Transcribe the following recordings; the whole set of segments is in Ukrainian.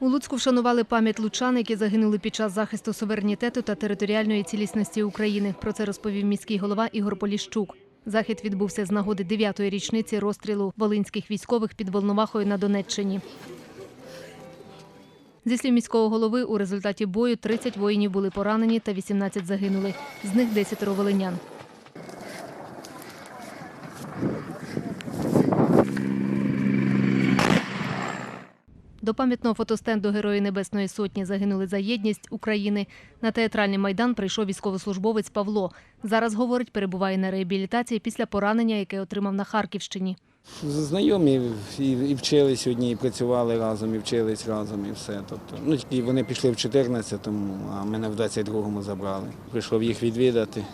У Луцьку вшанували пам'ять лучан, які загинули під час захисту суверенітету та територіальної цілісності України. Про це розповів міський голова Ігор Поліщук. Захід відбувся з нагоди 9-ї річниці розстрілу волинських військових під Волновахою на Донеччині. Зі слів міського голови, у результаті бою 30 воїнів були поранені та 18 загинули. З них 10 волинян. До пам'ятного фотостенду Герої Небесної Сотні загинули за єдність України. На театральний майдан прийшов військовослужбовець Павло. Зараз, говорить, перебуває на реабілітації після поранення, яке отримав на Харківщині. Знайомі і, вчились одні, і працювали разом, і вчились разом, і все. Тобто, ну, тільки вони пішли в 14-му, а мене в 22-му забрали. Прийшов їх відвідати.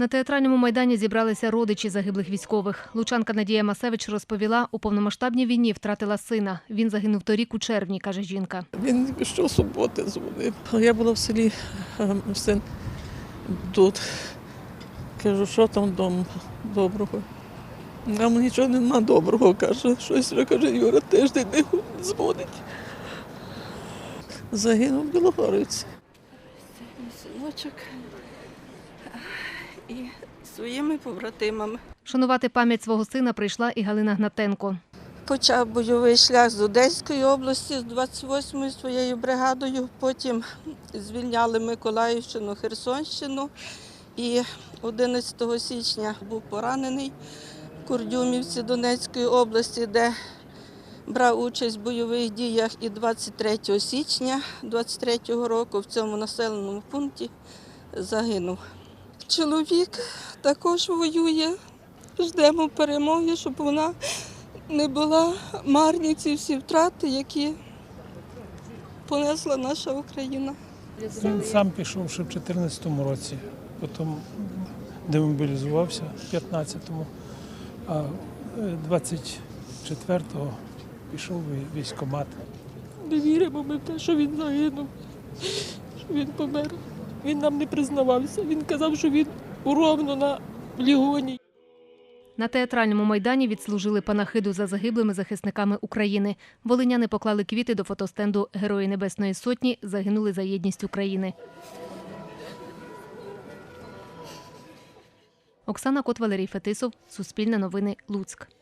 На театральному майдані зібралися родичі загиблих військових. Лучанка Надія Масевич розповіла, у повномасштабній війні втратила сина. Він загинув торік у червні, каже жінка. Він щосуботи дзвонив. А Я була в селі, син тут. Кажу, що там вдома доброго. Нам нічого нема доброго, каже. Щось каже, Юра тиждень не дзвонить. Загинув в Білогориці. синочок і своїми побратимами. Шанувати пам'ять свого сина прийшла і Галина Гнатенко. Почав бойовий шлях з Одеської області з 28-ю своєю бригадою. Потім звільняли Миколаївщину, Херсонщину. І 11 січня був поранений в Курдюмівці Донецької області, де брав участь в бойових діях. І 23 січня 23-го року в цьому населеному пункті загинув. Чоловік також воює. Ждемо перемоги, щоб вона не була марні ці всі втрати, які понесла наша Україна. Він сам пішов ще в 2014 році, потім демобілізувався в 15-му, а е, 24-го пішов в військкомат. Не віримо ми в те, що він загинув, що він помер. Він нам не признавався. Він казав, що він уровно на лігоні. На театральному майдані відслужили панахиду за загиблими захисниками України. Волиняни поклали квіти до фотостенду Герої Небесної Сотні загинули за єдність України. Оксана Кот, Валерій Фетисов, Суспільне новини, Луцьк.